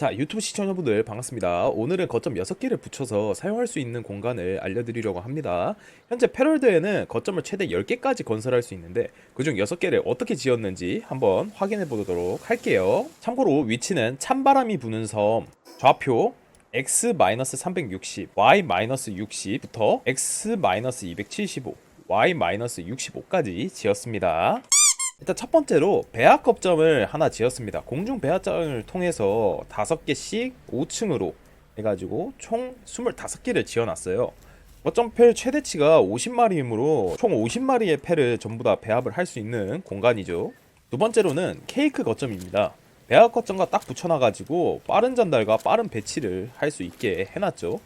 자, 유튜브 시청자분들 반갑습니다. 오늘은 거점 6개를 붙여서 사용할 수 있는 공간을 알려드리려고 합니다. 현재 패럴드에는 거점을 최대 10개까지 건설할 수 있는데 그중 6개를 어떻게 지었는지 한번 확인해 보도록 할게요. 참고로 위치는 찬바람이 부는 섬 좌표 x-360, y-60부터 x-275, y-65까지 지었습니다. 일단 첫 번째로 배합 겁점을 하나 지었습니다. 공중 배합장을 통해서 5개씩 5층으로 해가지고 총 25개를 지어놨어요. 거점 펠 최대치가 50마리이므로 총 50마리의 펠을 전부 다 배합을 할 수 있는 공간이죠. 두 번째로는 케이크 거점입니다. 배합 거점과 딱 붙여놔가지고 빠른 전달과 빠른 배치를 할 수 있게 해놨죠.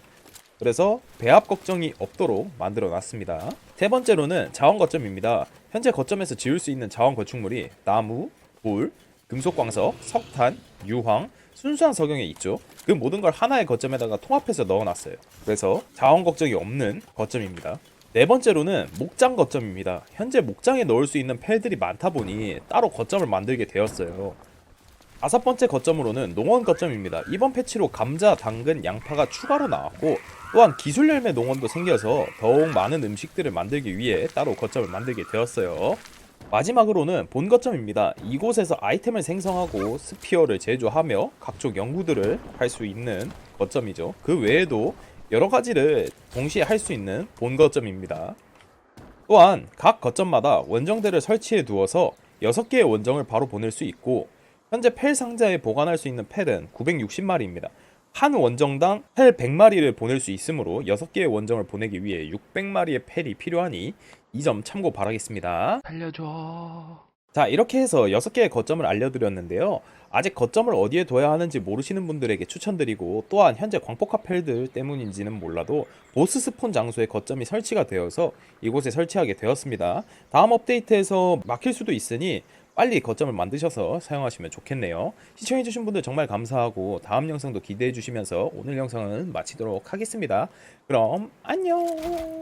그래서 배합 걱정이 없도록 만들어 놨습니다. 세 번째로는 자원 거점입니다. 현재 거점에서 지을 수 있는 자원 건축물이 나무, 돌, 금속 광석, 석탄, 유황, 순수한 석영에 있죠. 그 모든 걸 하나의 거점에다가 통합해서 넣어놨어요. 그래서 자원 걱정이 없는 거점입니다. 네 번째로는 목장 거점입니다. 현재 목장에 넣을 수 있는 펠들이 많다 보니 따로 거점을 만들게 되었어요. 다섯 번째 거점으로는 농원 거점입니다. 이번 패치로 감자, 당근, 양파가 추가로 나왔고 또한 기술 열매 농원도 생겨서 더욱 많은 음식들을 만들기 위해 따로 거점을 만들게 되었어요. 마지막으로는 본 거점입니다. 이곳에서 아이템을 생성하고 스피어를 제조하며 각종 연구들을 할 수 있는 거점이죠. 그 외에도 여러 가지를 동시에 할 수 있는 본 거점입니다. 또한 각 거점마다 원정대를 설치해 두어서 6개의 원정을 바로 보낼 수 있고 현재 펠 상자에 보관할 수 있는 펠은 960마리입니다. 한 원정당 펠 100마리를 보낼 수 있으므로 6개의 원정을 보내기 위해 600마리의 펠이 필요하니 이 점 참고 바라겠습니다. 살려줘. 자 이렇게 해서 6개의 거점을 알려드렸는데요 아직 거점을 어디에 둬야 하는지 모르시는 분들에게 추천드리고 또한 현재 광폭화 펠들 때문인지는 몰라도 보스 스폰 장소에 거점이 설치가 되어서 이곳에 설치하게 되었습니다 다음 업데이트에서 막힐 수도 있으니 빨리 거점을 만드셔서 사용하시면 좋겠네요. 시청해주신 분들 정말 감사하고 다음 영상도 기대해 주시면서 오늘 영상은 마치도록 하겠습니다. 그럼 안녕